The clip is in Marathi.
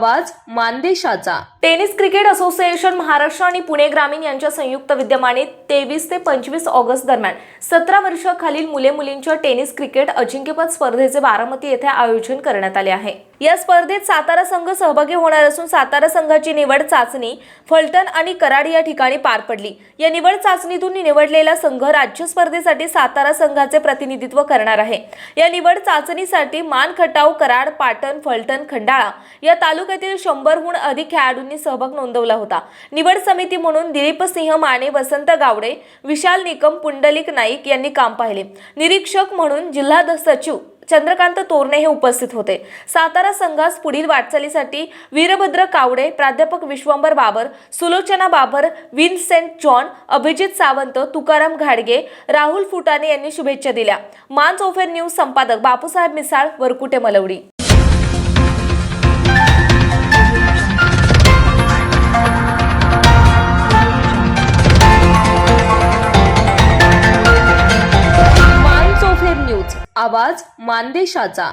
आवाज मानदेशाचा. टेनिस क्रिकेट असोसिएशन महाराष्ट्र आणि पुणे ग्रामीण यांच्या संयुक्त विद्यमाने तेवीस ते पंचवीस ऑगस्ट दरम्यान सतरा वर्षाखालील मुले मुलींच्या टेनिस क्रिकेट अजिंक्यपद स्पर्धेचे बारामती येथे आयोजन करण्यात आले आहे. या स्पर्धेत सातारा संघ सहभागी होणार असून सातारा संघाची निवड चाचणी फलटण आणि कराड या ठिकाणी पार पडली. या निवड चाचणीतून निवडलेला संघ राज्य स्पर्धेसाठी सातारा संघाचे प्रतिनिधित्व करणार आहे. या निवड चाचणीसाठी मान खटाव कराड पाटण फलटण खंडाळा या तालुक्यातील शंभरहून अधिक खेळाडूंनी सहभाग नोंदवला होता. निवड समिती म्हणून दिलीप सिंह माने वसंत गावडे विशाल निकम पुंडलिक नाईक यांनी काम पाहिले. निरीक्षक म्हणून जिल्हा सचिव चंद्रकांत तोरणे हे उपस्थित होते. सातारा संघास पुढील वाटचालीसाठी वीरभद्र कावडे प्राध्यापक विश्वंभर बाबर सुलोचना बाबर विन्सेंट जॉन अभिजित सावंत तुकाराम घाडगे राहुल फुटाणे यांनी शुभेच्छा दिल्या. मान चौफेर न्यूज संपादक बापूसाहेब मिसाळ वरकुटे मलवडी. आवाज मानदेशाचा.